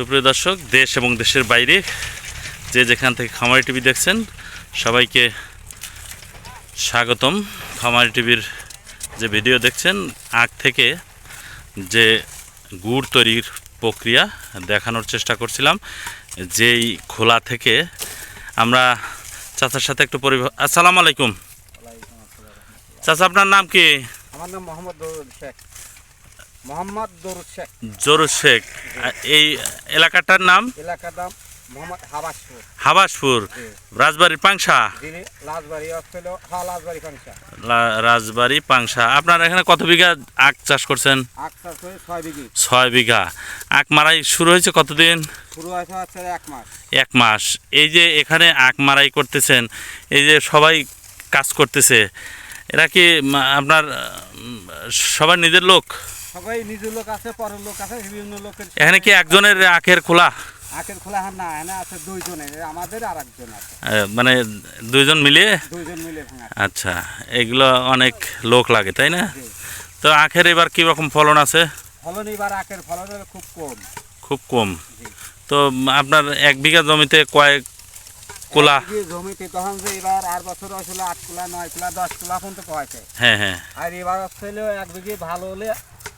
সুপ্রিয় দর্শক দেশ এবং দেশের বাইরে যে যেখান থেকে খামারি টিভি দেখছেন সবাইকে স্বাগতম। খামারি টিভির যে ভিডিও দেখছেন আগ থেকে যে গুড় তৈরির প্রক্রিয়া দেখানোর চেষ্টা করছিলাম যেই খোলা থেকে আমরা চাচার সাথে একটু পরি আসসালামু আলাইকুম। চাচা আপনার নাম কি? আমার নাম মোহাম্মদ শেখ। মোহাম্মদ দরুদ শেখ। জরুর শেখ। এই এলাকাটার নাম? এলাকার নাম মোহাম্মদ হাবাসপুর। রাজবাড়ির পাংশা? হ্যাঁ রাজবাড়ি পাংশা। আপনার এখানে কত বিঘা আখ চাষ করছেন? করে ছয় বিঘি। ছয় বিঘা। আখ মারাই শুরু হয়েছে কতদিন? শুরু হয়েছে এক মাস। এক মাস। এই যে এখানে আখ মারাই করতেছেন এই যে সবাই কাজ করতেছে এরা কি আপনার সবার নিজের লোক? সবাই নিজের লোক আছে পরের লোক আছে বিভিন্ন লোকের এখানে কি একজনের আখের খোলা? আখের খোলা হার না এখানে আছে দুইজনে আমাদের আর একজন আছে। মানে দুইজন মিলিয়ে দুইজন মিলে আচ্ছা এগুলো অনেক লোক লাগে তাই না? তো আখের এবার কি রকম ফলন আছে? ফলন এবার আখের ফলন খুব কম। খুব কম। তো আপনার এক বিঘা জমিতে কয়েক কোলা? জমিতে তখন যে এবার আর বছর আসলে আট কুলা নয় কুলা দশ কুলা পর্যন্ত পাইছে হ্যাঁ হ্যাঁ। আর এবার হচ্ছিল এক বিঘি ভালো হলে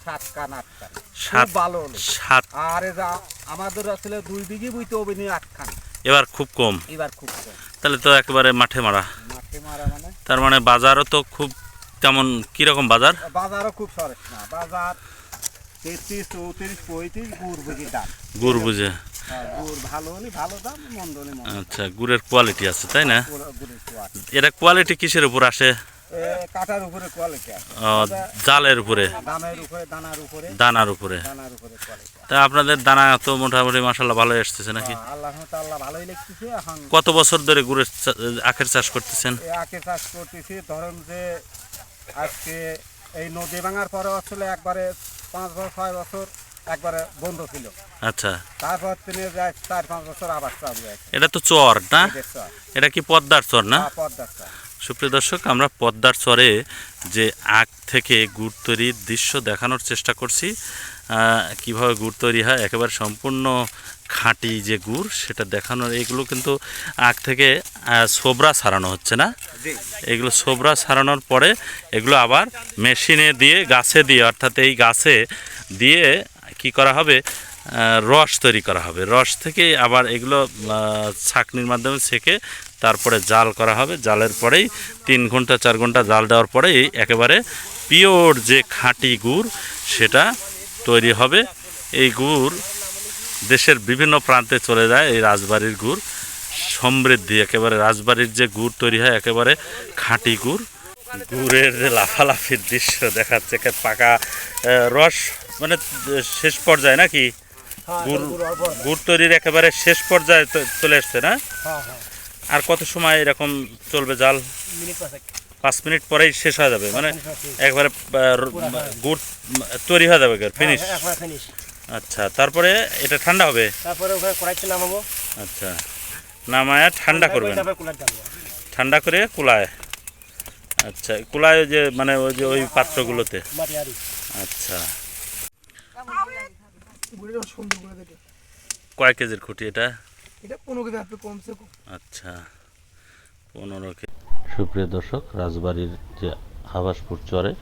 সাত কান আট কান। সাত ভালো সাত। আর যা আমাদের আসলে দুই বিঘি বুঝতে হবে নি আট খান এবার খুব কম। এবার খুব কম। তাহলে তো একেবারে মাঠে মারা। মাঠে মারা মানে? তার মানে বাজারও তো খুব তেমন কীরকম বাজার? বাজারও খুব সরেস না। বাজার তেত্রিশ চৌত্রিশ পঁয়ত্রিশ গুড় বুঝি দাম। গুড় বুঝে গুড় ভালো হলে ভালো দাম মন্দ হলে আচ্ছা গুড়ের কোয়ালিটি আছে তাই না? এটা কোয়ালিটি কিসের উপর আসে? কাটার উপরে কোয়ালিটি জালের উপরে। দামের উপরে দানার উপরে। দানার উপরে। দানার উপরে তা আপনাদের দানা তো মোটামুটি মাসাল্লাহ ভালো এসতেছে নাকি? আল্লাহ আল্লাহ ভালোই লিখতেছে এখন কত বছর ধরে গুড়ের আখের চাষ করতেছেন? এই আখে চাষ করতেছি ধরেন যে আজকে এই নদী ভাঙার পরে আসলে একবারে পাঁচ বছর ছয় বছর একবারে বন্ধ ছিল। আচ্ছা। তারপর তিনি যায় চার পাঁচ বছর আবার চালু এটা তো চর না? এটা কি পদ্মার চর না? হ্যাঁ, পদ্মার চর। সুপ্রিয় দর্শক আমরা পদ্মার চরে যে আখ থেকে গুড় তৈরির দৃশ্য দেখানোর চেষ্টা করছি কীভাবে গুড় তৈরি হয় একেবারে সম্পূর্ণ খাঁটি যে গুড় সেটা দেখানোর এগুলো কিন্তু আখ থেকে সোবরা ছাড়ানো হচ্ছে না? এগুলো সোবরা সারানোর পরে এগুলো আবার মেশিনে দিয়ে গাছে দিয়ে অর্থাৎ এই গাছে দিয়ে কি করা হবে? রস তৈরি করা হবে। রস থেকে আবার এগুলো ছাঁকনির মাধ্যমে ছেঁকে তারপরে জাল করা হবে। জালের পরেই তিন ঘণ্টা, চার ঘণ্টা জাল দেওয়ার পরেই একেবারে পিওর যে খাঁটি গুড় সেটা তৈরি হবে। এই গুড় দেশের বিভিন্ন প্রান্তে চলে যায়, এই রাজবাড়ির গুড়। সমৃদ্ধি, একেবারে রাজবাড়ির যে গুড় তৈরি হয়, একেবারে খাঁটি গুড়। গুড়ের যে লাফালাফির দৃশ্য দেখাচ্ছে পাকা রস মানে শেষ পর্যায়ে নাকি? গুড় গুড় তৈরির একেবারে শেষ পর্যায়ে চলে আসছে না? আর কত সময় এরকম চলবে জাল? পাঁচ মিনিট পরেই শেষ হয়ে যাবে মানে একবারে গুড় তৈরি হয়ে যাবে ফিনিশ আচ্ছা তারপরে এটা ঠান্ডা হবে? তারপরে ওখানে কড়াইতে নামাবো। আচ্ছা নামায়া ঠান্ডা করবেন। ঠান্ডা করে কুলায়। আচ্ছা কুলায় ওই যে মানে ওই যে ওই পাত্রগুলোতে। আচ্ছা। গুড়িটা সুন্দর করে কয় কেজির খুঁটি এটা? এটা পনেরো কেজি আপনি কমছে আচ্ছা পনেরো কেজি সুপ্রিয় দর্শক রাজবাড়ির যে হাবাসপুর চরে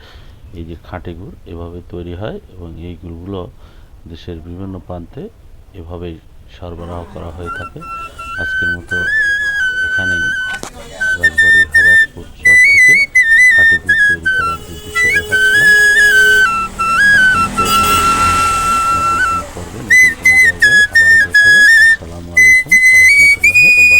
এই যে খাঁটি গুড় এভাবে তৈরি হয় এবং এই গুড়গুলো দেশের বিভিন্ন প্রান্তে এভাবেই সরবরাহ করা হয়ে থাকে। আজকের মতো এখানেই الله وبركاته